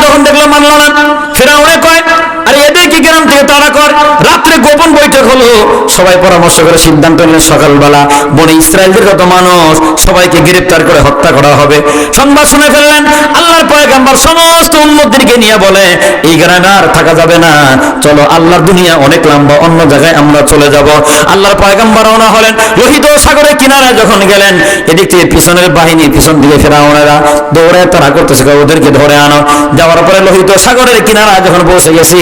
যখন দেখল মানল না ফেরাউনে সবাই পরামর্শ করে সিদ্ধান্ত নিলেন সকালবেলা। বনে ইসরায়েলদের কত মানুষ? সবাইকে গ্রেফতার করে হত্যা করা হবে। সংবাদ শুনে ফেললেন, আল্লাহর পয়গাম্বার সমস্ত উন্মতদেরকে নিয়ে বলে, এই গ্রামে আর থাকা যাবে না। চলো, আল্লাহর দুনিয়া অনেক লম্বা, অন্য জায়গায় আমরা চলে যাব। আল্লাহর পয়গাম্বার রওনা হলেন। লোহিত সাগরের কিনারায় যখন গেলেন, এদিক থেকে পিছনের বাহিনী, পিছন দিকে ফেরাউনেরা দৌড়ে তারা করতেছে ওদেরকে ধরে আনো। যাওয়ার পরে লোহিত সাগরের কিনারা যখন পৌঁছে গেছি,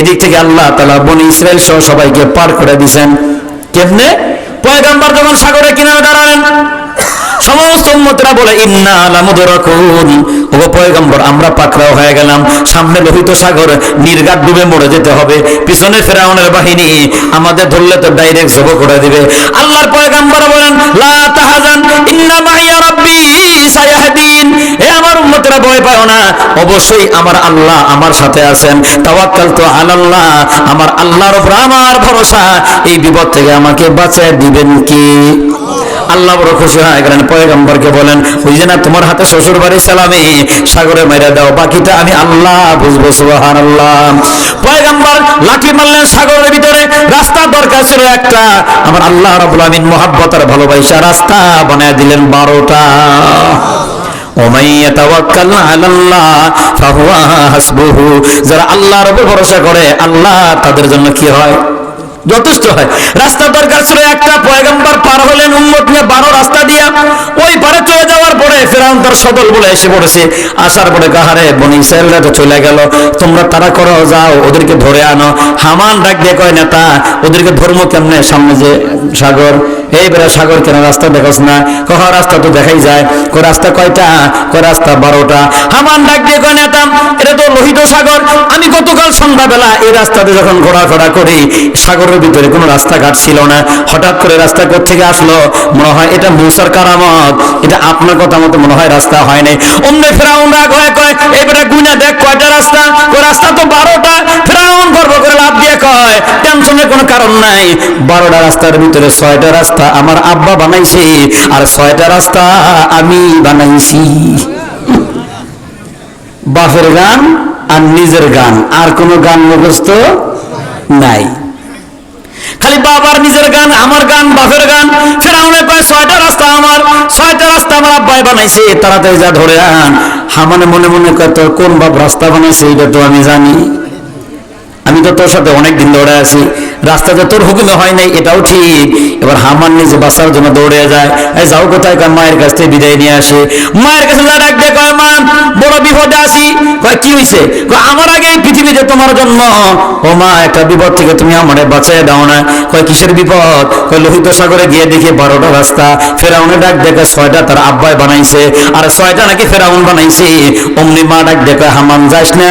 এদিক থেকে আল্লাহ তালা বনি ইসরায়েল সহ সবাইকে পার করে দিছেন কেমনে? পয়গাম্বার যখন সাগরের কিনারে দাঁড়ালেন, সমস্ত বলে, ইন্না ও পয়গম্বর, আমরা পাকড়াও হয়ে গেলাম। সামনে লোহিত সাগর, নির্ঘাত ডুবে মরে যেতে হবে। পিছনে ফেরাউনের বাহিনী, আমাদের ধরলে তো ডাইরেক্ট জব করে দিবে। আল্লাহর পয়গম্বর বলেন, লা তাহাজান, ইন্না মাইয়া রাব্বি সায়াহদিন আমার উম্মতরা ভয় পাও না। অবশ্যই আমার আল্লাহ আমার সাথে আছেন। তাওয়াক্কাল তো আলাল্লাহ, আমার আল্লাহর উপর আমার ভরসা। এই বিপদ থেকে আমাকে বাঁচিয়ে দিবেন কি? আল্লাহ বড় খুশি হয়ে গেলেন, পয়গম্বরকে বলেন যে না, তোমার হাতে শ্বশুর বাড়ি সালামি, সাগরে মেরে দাও, বাকিটা আমি আল্লাহ বুঝব সুবাহান আল্লাহ পয়গম্বর লাঠি মারলেন সাগরের ভিতরে, রাস্তা দরকার ছিল একটা। আমার আল্লাহ রাবুল আমিন মোহাব্বত ভালোবাসা রাস্তা বানায় দিলেন বারোটা। যারা আল্লাহর উপর ভরসা করে, আল্লাহ তাদের জন্য কি হয়? যথেষ্ট হয়। রাস্তা দরকার ছিল একটা, পয়গম্বর পার হলেন নিয়ে বারো রাস্তা দিয়া। ওই পারে চলে যাওয়ার পরে ফেরাউন তার সদল বলে এসে পড়েছে। আসার পরে বনি তো চলে গেল। তোমরা তারা করো, যাও, ওদেরকে ধরে আনো। হামান ডাক দিয়ে কয়, নেতা, ওদেরকে ধর্ম কেমনে? সামনে যে সাগর। এই বেড়া সাগর কেন রাস্তা দেখোস না। কহ রাস্তা তো দেখাই যায়। কো রাস্তা কয়টা? কো রাস্তা বারোটা। হামান ডাক দিয়ে কয় নেতা এটা তো লোহিত সাগর। আমি গতকাল সন্ধ্যাবেলা এই রাস্তাতে যখন ঘোরাফেরা করি, সাগরের ভিতরে কোনো রাস্তাঘাট ছিল না। হঠাৎ করে রাস্তা থেকে আসলো? মনে হয় এটা মূসার কারামত। এটা আপনার কথা মতো মনে হয় রাস্তা হয় নাই অমনি ফেরাউন রাগ হয়ে কয় এবারে গুনা বাপের গান আর নিজের গান, আর কোনো গান মুখস্থ নাই। খালি বাবার নিজের গান, আমার গান, বাপের গান। ফেরাউনে কয়, ছয়টা রাস্তা আমার, ছয়টা রাস্তা আমার আব্বাই বানাইছে, তাড়াতাড়ি যা ধরে আন। হামানে মনে মনে তোর কোন বাপ রাস্তা বানাইছে এটা তো আমি জানি। আমি তো তোর সাথে অনেক দিন দৌড়ে আছি। রাস্তাতে তোর হুকুমে হয় নাই, এটাও ঠিক। এবার হামান নিজে বাঁচার জন্য দৌড়ে যায়। যাও কোথায় কয়, মায়ের কাছ থেকে বিদায় নিয়ে আসে। মায়ের কাছে যা ডাক দিয়ে কয়, মা, বড় বিপদে আছি। কয়, কি হয়েছে কয়, আমার আগে এই পৃথিবীতে তোমার জন্ম। ও মা, একটা বিপদ থেকে তুমি আমারে বাঁচাই দাও না। কয়, কিসের বিপদ? কয়, লোহিত সাগরে গিয়ে দেখি বারোটা রাস্তা। ফেরাউনে ডাক দেখে ছয়টা তার আব্বাই বানাইছে। আর ছয়টা নাকি ফেরাউন বানাইছে। অমনি মা ডাক দেখে হামান যাস না।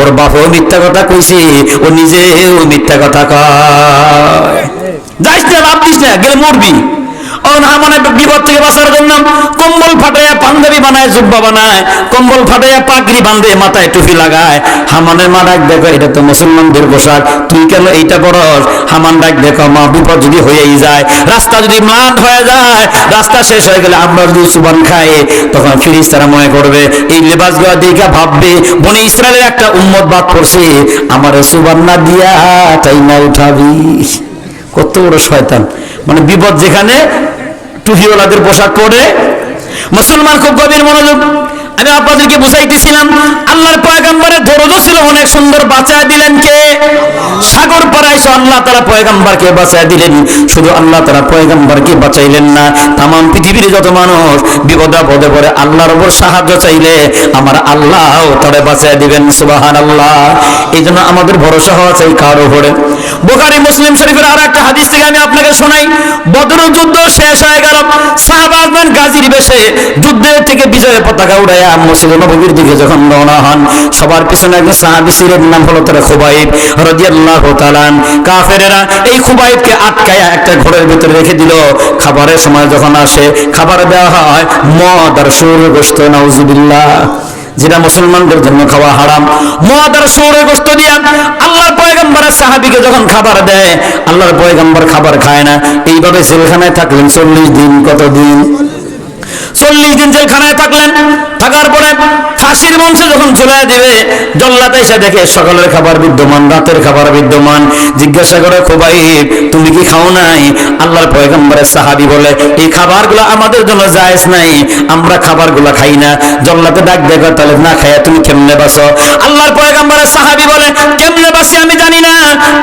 ওর বাপও মিথ্যা কথা কইছে। ও নিজেও মিথ্যা কথা কয়। যাইস না লাভ দিস না গেলে মরবি। অন হামানে বিপদ থেকে বাঁচার জন্য কম্বল ফাটাইয়া পাঞ্জাবি বানায়, জুব্বা বানায়, কম্বল ফাটাইয়া পাগড়ি বাঁধে, মাথায় টুপি লাগায়। হামানের মা, ডাক দেখো, এটা তো মুসলমানদের পোশাক। তুই কেন এইটা পরস হামান ডাক দেখো, মা, বিপদ যদি হয়েই যায়, রাস্তা যদি ম্লান হয়ে যায়, রাস্তা শেষ হয়ে গেলে আমরা যদি সুবান খাই তখন ফিরিস তারা মনে করবে, এই লেবাসগুলা দিকে ভাববে, বনে ইসরায়েলের একটা উম্মত বাদ পড়ছে, আমার সুবান না দিয়া তাই না উঠাবি। কত বড় শয়তান। মানে বিপদ যেখানে টুপিওয়ালাদের পোশাক পরে। মুসলমান খুব গভীর মনোযোগ। আমি আপনাদেরকে বুঝাইতেছিলাম, আল্লাহর পয়গাম্বরের দরদ ছিল অনেক সুন্দর বাঁচায় দিলেন কে? সাগর পাড়াইছে আল্লাহ তারা পয়গাম্বরকে বাঁচায় দিলেন। শুধু আল্লাহ তারা পয়গাম্বরকে বাঁচাইলেন না তাম পৃথিবীর যত মানুষ বিপদা পদে পড়ে আল্লাহর উপর সাহায্য চাইলে আমার আল্লাহ তারা বাঁচায় দিবেন সুবাহান আল্লাহ এই জন্য আমাদের ভরসা হওয়া চাই কার উপরে। বোখারি, মুসলিম শরীফের আর একটা হাদিস থেকে আমি আপনাকে শোনাই। বদর যুদ্ধ শেষ হয়ে গেল। সাহাবাজমান গাজীর বেশে যুদ্ধের থেকে বিজয়ের পতাকা উড়াইয়া মসজিদ নবীর দিকে যখন রওনা হন, সবার পিছনে একজন সাহাবী ছিলেন নাম হলো তারা খুবাইব রাদিয়াল্লাহু তাআলা কাফেরেরা এই খুবাইবকে আটকায়া একটা ঘরের ভিতরে রেখে দিল। খাবারের সময় যখন আসে, খাবার দেওয়া হয়, মদ আর সুর গোশত নাউজুবিল্লাহ। যেটা মুসলমানদের জন্য খাওয়া হারাম। মদ আর সৌরে গোস্ত দিয়া আল্লাহর পয়গম্বরের সাহাবিকে যখন খাবার দেয়, আল্লাহর পয়গম্বর খাবার খায় না। এইভাবে জেলখানায় থাকলেন চল্লিশ দিন কত দিন চল্লিশ দিন জেলখানায় থাকলেন। থাকার পরে ফাঁসির মঞ্চে যখন চলে দিবে জল্লাতে এসে দেখে সকালের খাবার বিদ্যমান, রাতের খাবার বিদ্যমান। জিজ্ঞাসা করে খোবাই তুমি কি খাও নাই? আল্লাহর পয়গম্বরের সাহাবি বলে, এই খাবারগুলো আমাদের জন্য জায়েজ নাই, আমরা খাবারগুলো খাই না। জল্লাতে ডাক দেখো তাহলে না খাইয়া তুমি কেমনে বাসো আল্লাহর পয়গম্বরের সাহাবি বলে, কেমনে বাসি আমি জানি না।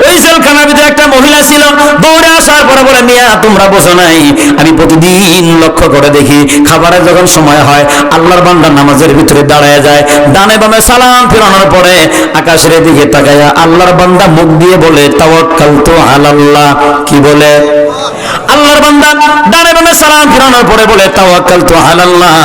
ওই জেলখানার ভিতরে একটা মহিলা ছিল, দৌড়ে আসার পরে বলে, মিয়া, তোমরা বোঝো নাই। আমি প্রতিদিন লক্ষ্য করে দেখি খাবারের যখন সময় হয়, আল্লাহর বান্দা নামাজের ভিতরে দাঁড়ায় যায়, ডানে বামে সালাম ফেরানোর পরে আকাশের দিকে তাকায়া আল্লাহর বান্দা মুখ দিয়ে বলে তাওয়াক্কাল তো আলাল্লাহ। কি বলে? আল্লাহর বান্দা ডানে বামে সালাম ফেরানোর পরে বলে তাওয়াক্কাল তো আলাল্লাহ।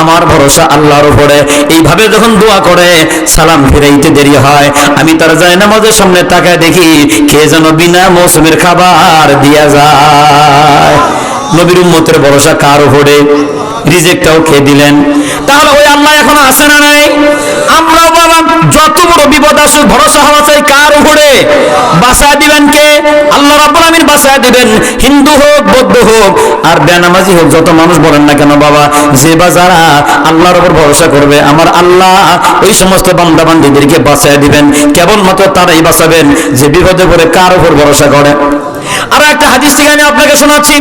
আমার ভরসা আল্লাহর উপরে। এইভাবে যখন দোয়া করে, সালাম ফিরাইতে দেরি হয়। আমি তার যায় নামাজের সামনে তাকায় দেখি, কে যেন বিনা মৌসুমের খাবার দিয়া যায়। নবীর উম্মতের ভরসা কার উপরে? রিজেক্টটাও খেয়ে দিলেন। তাহলে ওই আল্লাহ এখন আসে না নাই? আমরাও বাবা যত বড় বিপদ আসুক, ভরসা হওয়া চাই কার উপরে? বাসায় দিবেন কে? আল্লাহ রাব্বুল আমিন বাসায় দিবেন। হিন্দু হোক, বৌদ্ধ হোক, আর বেনামাজি হোক, যত মানুষ বলেন না কেন বাবা? যে বা যারা আল্লাহর উপর ভরসা করবে, আমার আল্লাহ ওই সমস্ত বান্দা বান্দিদেরকে বাঁচায় দিবেন। কেবলমাত্র তারাই বাঁচাবেন, যে বিপদে পড়ে কার উপর ভরসা করে? আর একটা হাদিস থেকে আমি আপনাকে শোনাচ্ছি।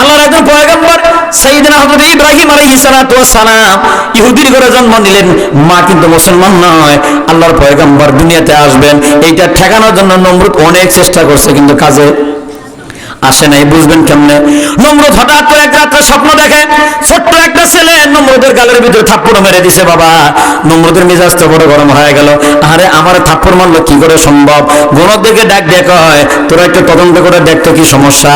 আল্লাহর একজন পয়গম্বর সাইয়েদনা হজরত ইব্রাহিম আলাইহিস সালাতু সালাম ইহুদির ঘরে জন্ম নিলেন। মা কিন্তু মুসলমান নয়, আল্লাহর পয়গম্বর দুনিয়াতে আসবেন। এইটা ঠেকানোর জন্য নমরুদ অনেক চেষ্টা করছে, কিন্তু কাজে আসে নাই, বুঝবেন কেমনে? নমরুদ হঠাৎ করে এক রাত্রে স্বপ্ন দেখে, ছোট্ট একটা ছেলে নমরুদের গালের ভিতরে থাপ্পড় মেরে দিছে, বাবা। নমরুদের মেজাজ তো বড় গরম হয়ে গেল। আরে, আমার থাপ্পড় মারলো কি করে সম্ভব? গণর দিকে ডাক দেখ, হয়, তোরা একটু তদন্ত করে দেখতো কি সমস্যা।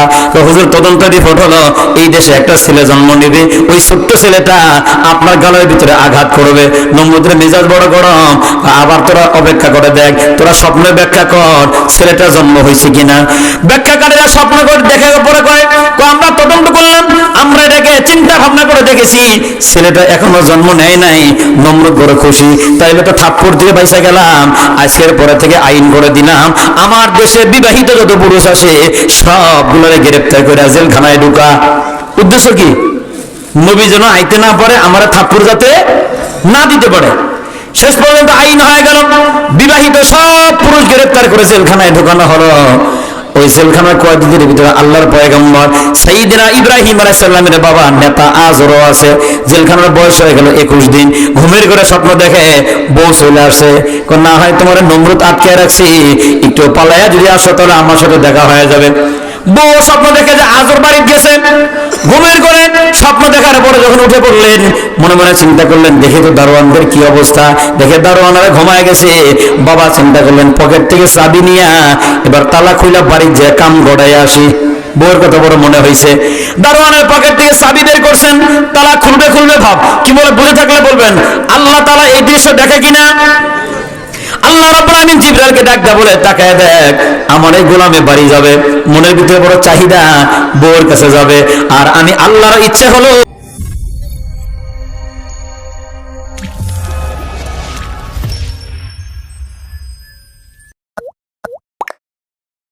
হুজুর, তদন্ত রিপোর্ট হলো, এই দেশে একটা ছেলে জন্ম নিবে, ওই ছোট্ট ছেলেটা আপনার গালের ভিতরে আঘাত করবে। নমরুদের মেজাজ বড় গরম আবার তোরা অপেক্ষা করে দেখ, তোরা স্বপ্নে ব্যাখ্যা কর, ছেলেটা জন্ম হয়েছে কিনা। ব্যাখ্যাকারীরা স্বপ্ন করে দেখে পরে কয় আমরা তদন্ত করলাম, আমরা এটাকে চিন্তা ভাবনা করে দেখেছি, ছেলেটা এখনও জন্ম নেয় নাই নম্রত বড় খুশি, তাইলে তো থাপ্পড় দিয়ে পয়সা গেলাম, আজকের পরে থেকে আইন করে দিলাম, আমার দেশে বিবাহিত যত পুরুষ আসে সবগুলোরে গ্রেপ্তার করে জেলখানায় ঢুকা। উদ্দেশ্য কি? নবী যেন আইতে না পারে, আমার থাপ্পড় যাতে না দিতে পারে। শেষ পর্যন্ত আইন হয়ে গেল, বিবাহিত সব পুরুষ গ্রেপ্তার করে জেলখানায় ঢোকানো হলো। ওই জেলখানার কয়েদিদের ভিতরে আল্লাহর পয়গম্বর সাইদিনা ইব্রাহিম আলাইসাল্লামের বাবা, নেতা আজরও আছে। জেলখানার বয়স হয়ে গেল একুশ দিন। ঘুমের ঘরে স্বপ্ন দেখে বউ চলে আসে। না হয়, তোমার নমরুদ আটকে রাখছি। একটু পালাইয়া যদি আসো তাহলে আমার সাথে দেখা হয়ে যাবে। বউ স্বপ্ন দেখে যে আজর বাড়ি গেছে ঘুমের করে স্বপ্ন দেখার পরে যখন উঠে পড়লেন, মনে মনে চিন্তা করলেন, দেখে তো দারোয়ানদের কি অবস্থা। দেখে দারোয়ানরা ঘুমায় গেছে। বাবা চিন্তা করলেন, পকেট থেকে চাবি নিয়া এবার তালা খুইলা বাড়ির যে কাম গড়াই আসি। বউয়ের কথা বড় মনে হয়েছে দারোয়ানের পকেট থেকে চাবি বের করছেন, তালা খুলবে খুলবে ভাব। কি বলে, বুঝে থাকলে বলবেন, আল্লাহ তালা এই দৃশ্য দেখে কিনা? আল্লাহ রাব্বুল আমিন জিবরাইলকে ডাক দা বলে, তাকায় দেখ, আমার এই গোলামে বাড়ি যাবে, মনের ভিতরে বড় চাহিদা বোর কাছে যাবে, আর আমি আল্লাহর ইচ্ছে হলো